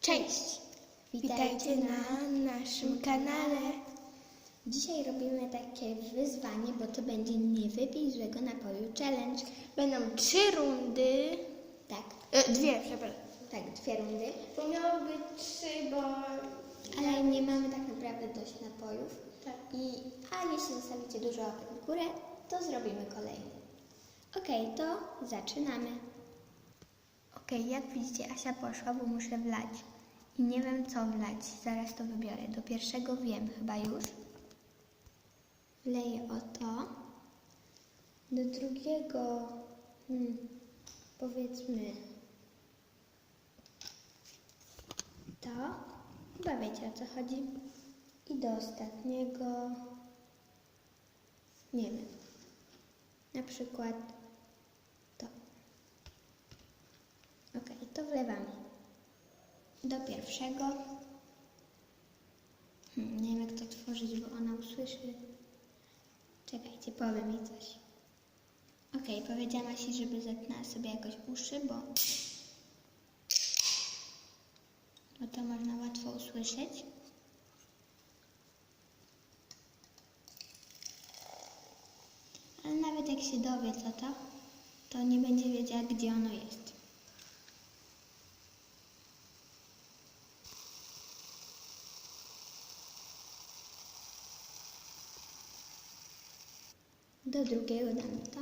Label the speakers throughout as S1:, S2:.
S1: Cześć! Witajcie na naszym kanale. Dzisiaj robimy takie wyzwanie, bo to będzie nie wypij złego napoju challenge.
S2: Będą trzy rundy.
S1: Tak,
S2: E, dwie, przepraszam.
S1: tak, dwie rundy,
S2: Bo miało być trzy, bo...
S1: ale nie mamy tak naprawdę dość napojów.
S2: Tak.
S1: I, a jeśli zostawicie dużo łapek w górę, to zrobimy kolejny. Okej, to zaczynamy. Okej, jak widzicie, Asia poszła, bo muszę wlać. I nie wiem, co wlać. Zaraz to wybiorę. Do pierwszego wiem chyba już. Wleję o to. Do drugiego, hmm, powiedzmy, to. Chyba wiecie o co chodzi. I do ostatniego, nie wiem, na przykład to. Ok, to wlewamy. Do pierwszego. Hmm, nie wiem jak to tworzyć, bo ona usłyszy. Czekajcie, powiem jej coś. Ok, powiedziała się, żeby zatknęła sobie jakoś uszy, bo, bo to można łatwo usłyszeć. Ale nawet jak się dowie co to, to nie będzie wiedziała, gdzie ono jest. Do drugiego dam to.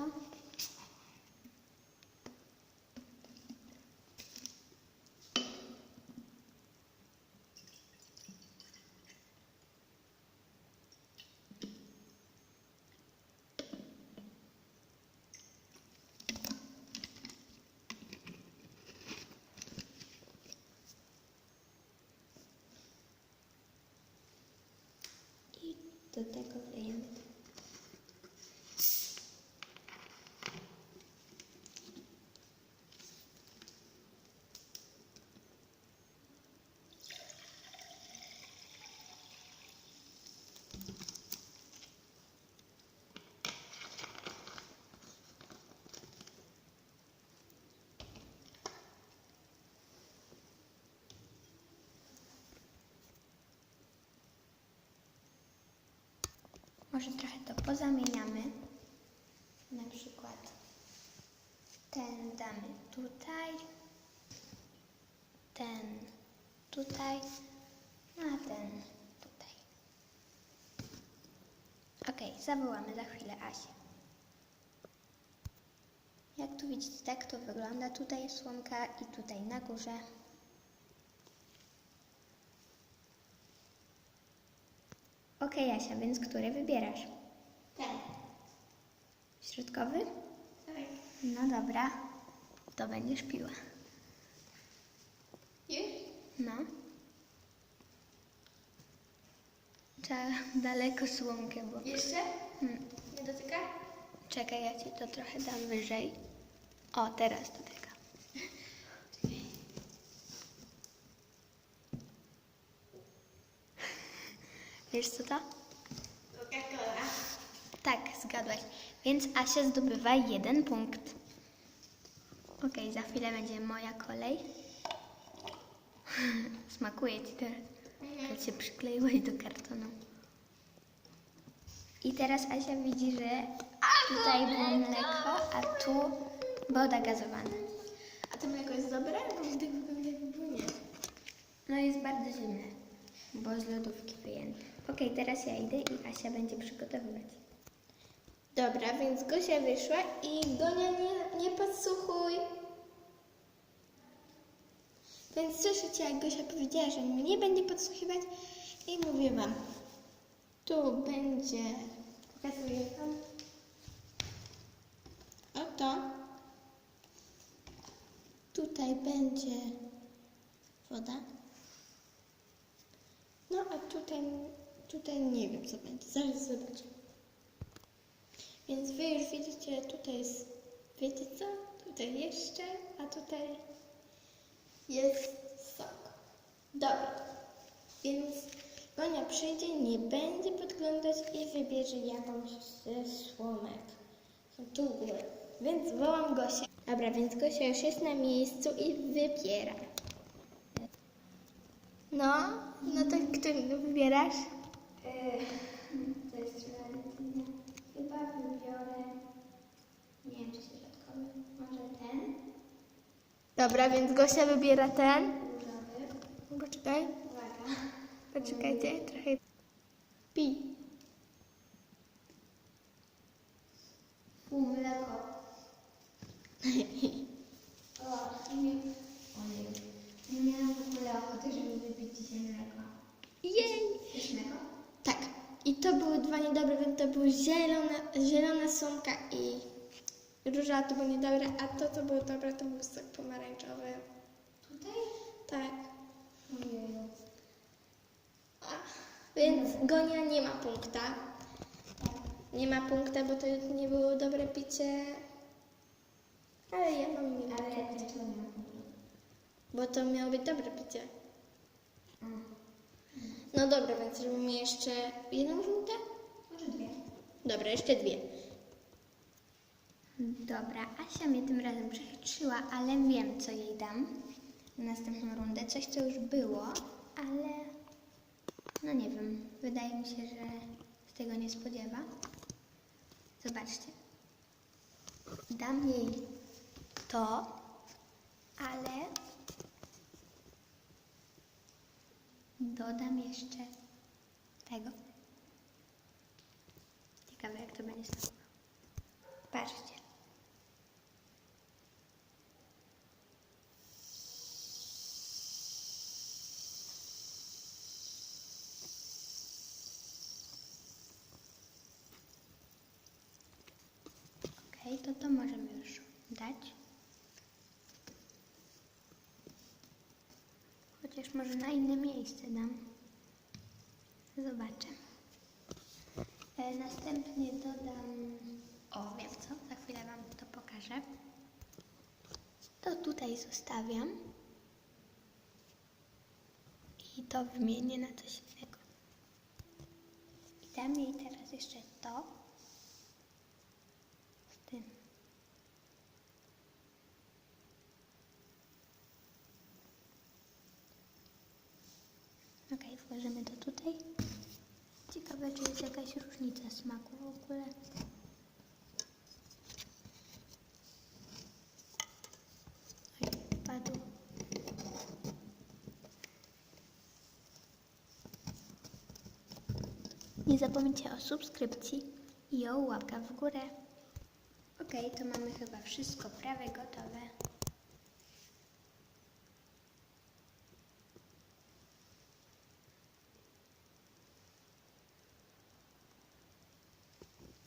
S1: I do tego wlejemy Może trochę to pozamieniamy. Na przykład ten damy tutaj, ten tutaj, a ten tutaj. Ok, zawołamy za chwilę Asię. Jak tu widzicie, tak to wygląda. Tutaj słomka i tutaj na górze. Ok, Asia, więc który wybierasz?
S2: Ten.
S1: Środkowy?
S2: Tak.
S1: No dobra, to będziesz piła.
S2: Już?
S1: No. Trzeba daleko słomkę, bo...
S2: Jeszcze?
S1: Hmm.
S2: Nie dotyka?
S1: Czekaj, ja ci to trochę dam wyżej. O, teraz dotyka. Wiesz co to?
S2: Coca-Cola.
S1: Tak, zgadłaś. Więc Asia zdobywa jeden punkt. Okej, za chwilę będzie moja kolej. Smakuje ci teraz. Jak się przykleiłaś do kartonu. I teraz Asia widzi, że tutaj było mleko, a tu woda gazowana.
S2: A to mleko jest dobre? Bo pewnie wypłynie.
S1: No jest bardzo zimne, bo z lodówki wyjęte. Okej, teraz ja idę i Asia będzie przygotowywać.
S2: Dobra, więc Gosia wyszła i Gonia nie, nie podsłuchuj. Więc słyszycie, jak Gosia powiedziała, że mnie nie będzie podsłuchiwać i mówię wam, tu będzie, pokazuję wam, oto, tutaj będzie woda, a tutaj, tutaj nie wiem co będzie, zaraz zobaczymy. Więc wy już widzicie, tutaj jest, wiecie co? Tutaj jeszcze, a tutaj jest sok. Dobra. Więc Gonia przyjdzie, nie będzie podglądać i wybierze jakąś ze słomek. Tu góry. Więc wołam Gosię. Dobra, więc Gosia już jest na miejscu i wybiera. No, no to który wybierasz?
S1: To jest tradycyjne. Chyba wybiorę. Nie wiem, czy środkowy. Może ten
S2: Dobra, więc Gosia wybiera ten.
S1: różowy.
S2: Poczekaj,
S1: Uwaga.
S2: poczekajcie, trochę. Pi.
S1: Fu, mleko. O, nie, ojej. Nie miałam w ogóle ochoty, żeby wypić dzisiaj mleko.
S2: Jej!
S1: Pysznego?
S2: Tak. I to były dwa niedobre, więc to były zielona, zielona słomka i róża to było niedobre, a to, co było dobre, to był sok pomarańczowy.
S1: Tutaj?
S2: Tak. Ach, Więc Gonia nie ma punkta. Nie ma punkta, bo to nie było dobre picie. Ale ja mam miło,
S1: Ale dlaczego nie ma
S2: bo to miało być dobre picie.
S1: Mm.
S2: No dobra, więc robimy jeszcze jedną rundę?
S1: Dwie.
S2: Dobra, jeszcze dwie.
S1: Dobra, Asia mnie tym razem przechytrzyła, ale wiem, co jej dam na następną rundę. Coś, co już było, ale no nie wiem. Wydaje mi się, że z tego nie spodziewa. Zobaczcie. Dam jej to, ale dodam jeszcze tego. To będzie smakowało. Patrzcie. Okej, to to możemy już dać. Chociaż może na inne miejsce dam. Zobaczę. E, następnie dodam. O, wiem co, za chwilę Wam to pokażę. To tutaj zostawiam. I to wymienię na coś innego. I dam jej teraz jeszcze to. Z tym. Ok, włożymy to tutaj. Ciekawe, czy jest jakaś różnica smaku w ogóle. Oj. Nie zapomnijcie o subskrypcji i o łapkach w górę. Ok, to mamy chyba wszystko prawie gotowe.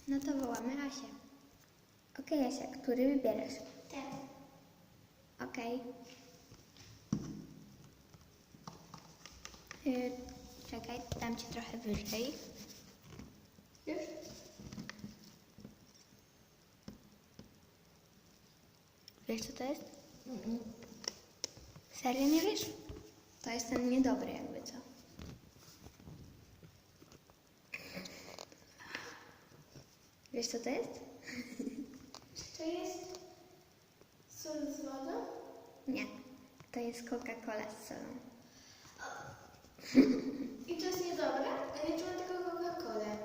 S1: No to wołamy Asię. Okej, Asia, który wybierasz?
S2: Ten.
S1: Okej. Y, czekaj, dam ci trochę wyżej.
S2: Już?
S1: Wiesz, co to jest? Serio nie wiesz? To jest ten niedobry, jakby co. Wiesz, co to jest?
S2: To jest sól z wodą?
S1: Nie. To jest Coca-Cola z solą.
S2: I to jest niedobre? Ja nie czułam tylko Coca-Colę.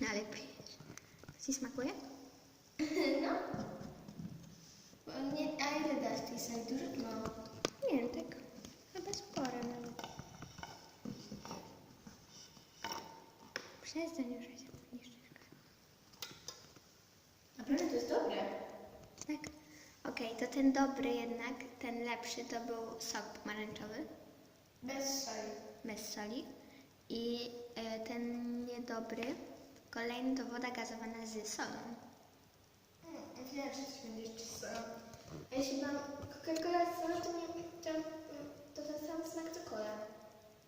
S1: No ale pijesz. To ci smakuje?
S2: No. Bo nie, a ile dasz tej soli? Dużo czy mało?
S1: Nie wiem, tak chyba spore nawet. Przestań już, Asia, niszczysz go.
S2: Naprawdę to jest dobre.
S1: Tak? Okej, to ten dobry jednak, ten lepszy to był sok pomarańczowy,
S2: Bez soli.
S1: bez soli. I e, ten niedobry, kolejny to woda gazowana z solą.
S2: Mm, Wiem, że coś będzie jeszcze z solą. A jeśli mam Coca-Cola z solą, to, nie, to, mm, to ten sam smak co cola.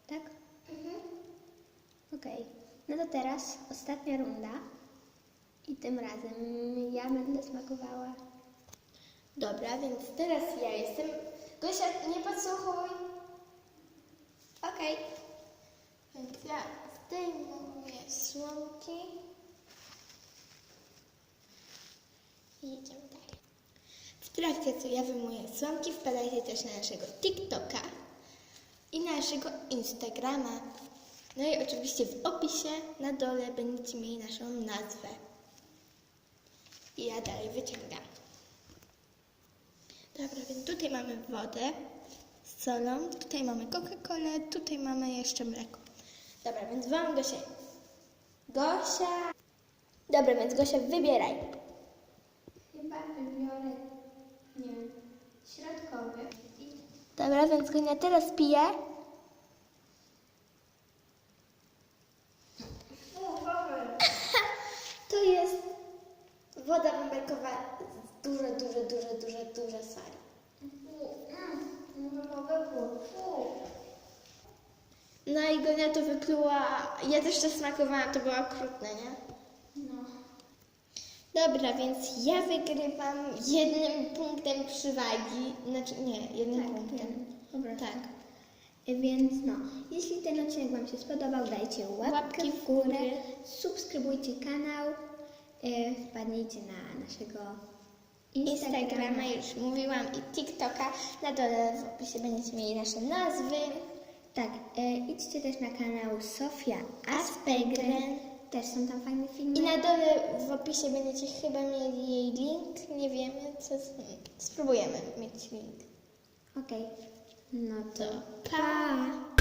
S1: Tak?
S2: Mhm.
S1: Okej. No to teraz ostatnia runda. I tym razem ja będę smakowała.
S2: Dobra, więc teraz ja jestem. Gosia, nie podsłuchuj.
S1: Okej.
S2: Więc ja zdejmuję słomki. I idziemy dalej. W trakcie co ja wyjmuję słomki, wpadajcie też na naszego TikToka i na naszego Instagrama. No i oczywiście w opisie na dole będziecie mieli naszą nazwę. I ja dalej wyciągam. Dobra, więc tutaj mamy wodę z solą, tutaj mamy Coca-Colę, tutaj mamy jeszcze mleko. Dobra, więc wam Gosia. Gosia! Dobra, więc Gosia, wybieraj.
S1: Chyba wybiorę, nie wiem, środkowy.
S2: Dobra, więc Gonia teraz pije. To jest z dużo, dużo, dużo, dużo, dużo soli. No i Gonia to wypluła. Ja też to smakowałam, to było okrutne, nie?
S1: no.
S2: Dobra, więc ja wygrywam jednym punktem przywagi. Znaczy nie, jednym
S1: Tak,
S2: punktem.
S1: prostu.
S2: Tak.
S1: Więc no, jeśli ten odcinek Wam się spodobał, dajcie łapkę
S2: Łapki
S1: w
S2: w
S1: górę,
S2: górę.
S1: subskrybujcie kanał, wpadnijcie na naszego Instagrama.
S2: Instagrama już mówiłam i TikToka. Na dole w opisie będziecie mieli nasze nazwy.
S1: Tak, e, idźcie też na kanał Sofia Aspegren. Też są tam fajne filmy.
S2: I na dole w opisie będziecie chyba mieli jej link. Nie wiemy, co. Spróbujemy mieć link.
S1: Okej. No to
S2: To pa!